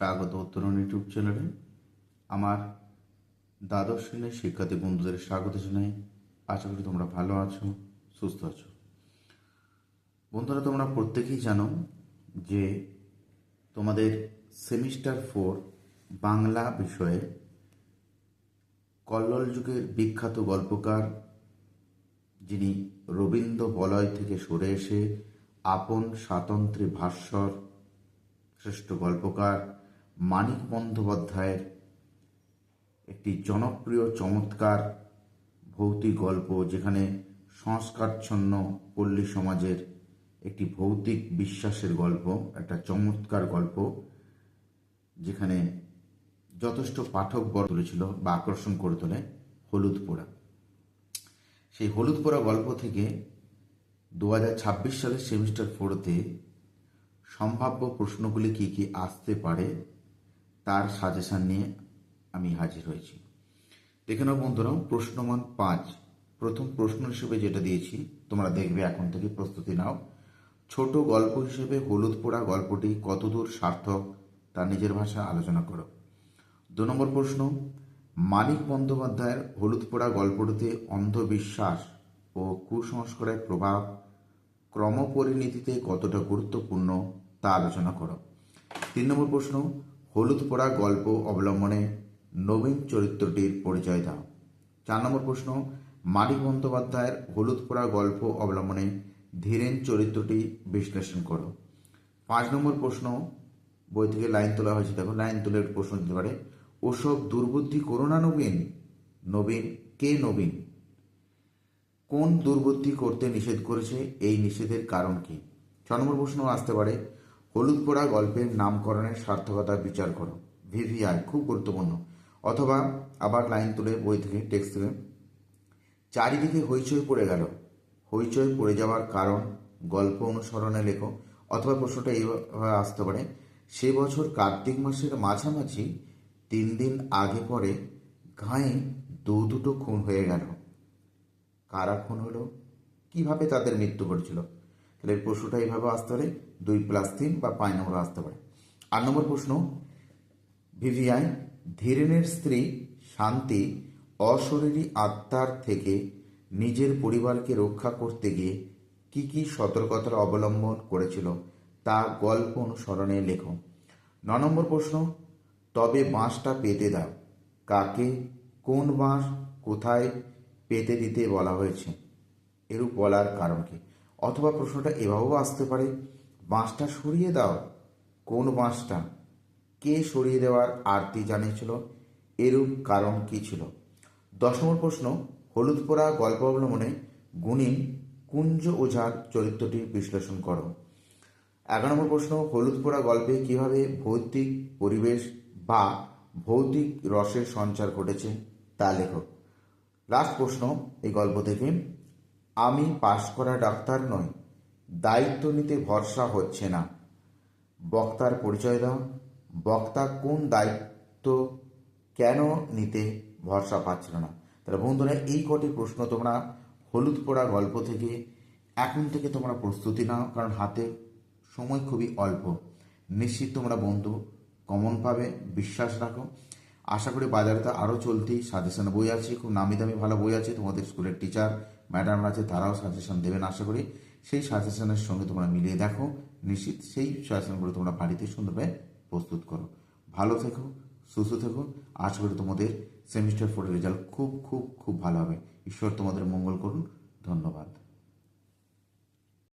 স্বাগত উত্তরণ ইউটিউব চ্যানেলে। আমার দ্বাদশ শ্রেণির শিক্ষার্থী বন্ধুদের স্বাগত জানাই। আশা করি তোমরা ভালো আছো, সুস্থ আছো। বন্ধুরা, তোমরা প্রত্যেকেই জানো যে তোমাদের সেমিস্টার ফোর বাংলা বিষয়ে কল্লোল যুগের বিখ্যাত গল্পকার যিনি রবীন্দ্র বলয় থেকে সরে এসে আপন স্বাতন্ত্রী ভাস্বর শ্রেষ্ঠ গল্পকার মানিক বন্দ্যোপাধ্যায়ের একটি জনপ্রিয়, চমৎকার ভৌতিক গল্প, যেখানে সংস্কারচ্ছন্ন পল্লী সমাজের একটি ভৌতিক বিশ্বাসের গল্প, একটা চমৎকার গল্প, যেখানে যথেষ্ট পাঠক বর তুলেছিল বা আকর্ষণ করে তোলে হলুদ পোড়া। সেই হলুদ পোড়া গল্প থেকে দু হাজার ছাব্বিশ সালের সেমিস্টার ফোরতে সম্ভাব্য প্রশ্নগুলি কি কি আসতে পারে তার সাজেশন নিয়ে আমি হাজির হয়েছি। দেখে নাও বন্ধুরা প্রশ্নমান পাঁচ। প্রথম প্রশ্ন হিসেবে যেটা দিয়েছি, তোমরা দেখবে এখন থেকে প্রস্তুতি নাও। ছোট গল্প হিসেবে হলুদ পোড়া গল্পটি কতদূর সার্থক, তা নিজের ভাষা আলোচনা করো। দু নম্বর প্রশ্ন, মানিক বন্দ্যোপাধ্যায়ের হলুদ পোড়া গল্পটিতে অন্ধবিশ্বাস ও কুসংস্কারের প্রভাব ক্রমপরিণতিতে কতটা গুরুত্বপূর্ণ, তা আলোচনা করো। তিন নম্বর প্রশ্ন হলুদ পোড়া গল্প অবলম্বনে নবীন চরিত্রটির পরিচয় দাও। চার নম্বর প্রশ্ন মানিক বন্দ্যোপাধ্যায়ের হলুদ পোড়া গল্প অবলম্বনে ধীরেন চরিত্রটি বিশ্লেষণ করো। পাঁচ নম্বর প্রশ্ন, বই থেকে লাইন তোলা হয়েছে, দেখো, লাইন তুলে প্রশ্ন দিতে পারে। ওসব দুর্বুদ্ধি করো না নবীন। নবীন, কে নবীন? কোন দুর্বুদ্ধি করতে নিষেধ করেছে? এই নিষেধের কারণ কি? ছ নম্বর প্রশ্ন আসতে পারে হলুদ পোড়া গল্পের নামকরণের সার্থকতা বিচার করো। ভিভিআই খুব গুরুত্বপূর্ণ। অথবা আবার লাইন তুলে বই থেকে টেক্সট থেকে চারিদিকে হইচই পড়ে গেল। হইচই পড়ে যাওয়ার কারণ গল্প অনুসরণে লেখো। অথবা প্রশ্নটা এইভাবে আসতে পারে, সে বছর কার্তিক মাসের মাঝামাঝি তিন দিন আগে পরে গাঁয়ে দু দুটো খুন হয়ে গেল। কারা খুন হলো? কীভাবে তাদের মৃত্যু ঘটেছিল? তাহলে প্রশ্নটা এইভাবে আসতে পারে, দুই প্লাস তিন বা পাঁচ নম্বর আসতে পারে। আট নম্বর প্রশ্ন, ভিভিআই, ধীরেনের স্ত্রী শান্তি অশরীরী আত্মার থেকে নিজের পরিবারকে রক্ষা করতে গিয়ে কি কি সতর্কতার অবলম্বন করেছিল, তা গল্প অনুসরণে লেখো। ন নম্বর প্রশ্ন, তবে বাঁশটা পেতে দাও, কাকে, কোন বাঁশ কোথায় পেতে দিতে বলা হয়েছে, এরূপ বলার কারণ কি? অথবা প্রশ্নটা এভাবেও আসতে পারে। বাঁশটা সরিয়ে দাও। কোন বাঁশটা? কে সরিয়ে দেওয়ার আরতি জানিয়েছিল? এরূপ কারণ কি ছিল? দশ নম্বর প্রশ্ন, হলুদ পোড়া গল্প অবলম্বনে গুণী কুঞ্জ ওঝার চরিত্রটি বিশ্লেষণ করো। এগারো নম্বর প্রশ্ন, হলুদ পোড়া গল্পে কীভাবে ভৌতিক পরিবেশ বা ভৌতিক রসের সঞ্চার ঘটেছে তা লেখো। লাস্ট প্রশ্ন, এই গল্প থেকে আমি পাশ করা ডাক্তার নই, দায়িত্ব নিতে ভরসা হচ্ছে না। বক্তার পরিচয় দাও। বক্তা কোন দায়িত্ব কেন নিতে ভরসা পাচ্ছিল না? তাহলে বন্ধুরা, এই কটি প্রশ্ন তোমরা হলুদ পোড়া গল্প থেকে, এখন থেকে তোমরা প্রস্তুতি নাও, কারণ হাতে সময় খুবই অল্প। নিশ্চিত তোমরা বন্ধু কমন পাবে, বিশ্বাস রাখো। আশা করি বাজারে তো আরও চলতি সাজেশন বই আছে, খুব নামি দামি ভালো বই আছে, তোমাদের স্কুলের টিচার ম্যাডামরা আছে তারাও সাজেশন দেবেন, আশা করি সেই সাজেশনের সঙ্গে তোমরা মিলিয়ে দেখো। নিশ্চিত সেই সাজেশনগুলো তোমরা বাড়িতে সুন্দরভাবে প্রস্তুত করো। ভালো থেকো, সুস্থ থেকো। আশা করি তোমাদের সেমিস্টার ফোরের রেজাল্ট খুব খুব খুব ভালো হবে। ঈশ্বর তোমাদের মঙ্গল করুন। ধন্যবাদ।